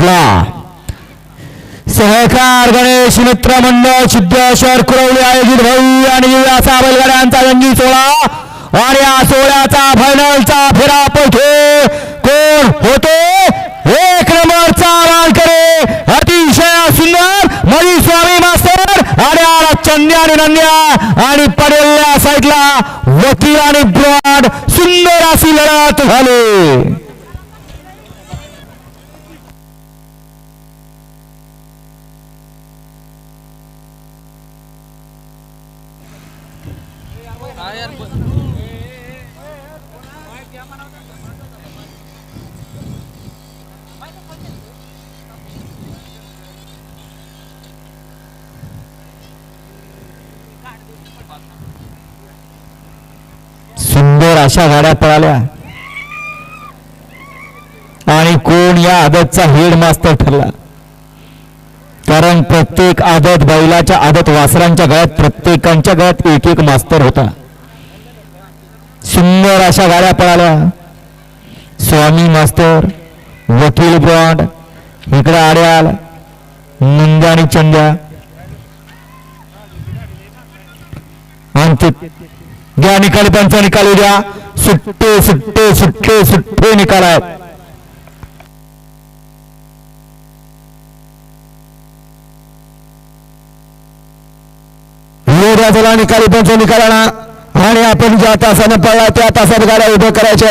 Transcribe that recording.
सुटला सहकार गणेश मित्र मंडळ सिद्धेश्वर कुरवली आयोजित भव्य आणि असा बैलगाड्यांचा रंगी सोहळा आणि या सोहळ्याचा फायनलचा फेरा पैठे कोण होते? एक नंबरचा मानकरी अतिशय सुंदर मरी स्वामी मास्तर आणि आला चंद्या आणि नंद्या आणि पडेल्या साईडला वकील आणि ब्रॉड सुंदर अशी लढत झाली. सुंदर अशा गाड्या पळाल्या. आणि कोण या आदतचा हेड मास्तर ठरला? कारण प्रत्येक आदत बैलाच्या आदत वासरांच्या गळ्यात प्रत्येकांच्या गळ्यात एक एक मास्तर होता. सुंदर अशा गाड्या पळाल्या. स्वामी मास्तर वकील ब्रॉड इकडे आड्याल नंद्या आणि चंद्या. आणि द्या निकाली पंचा द्या सुट्टे सुट्टे सुट्टे सुट्टे निकाल आहेत. योद्या चला निकाली पंच निकालाना आणि आपण ज्या तासानं पळला त्या तासात गाड्या उभ्या करायच्या.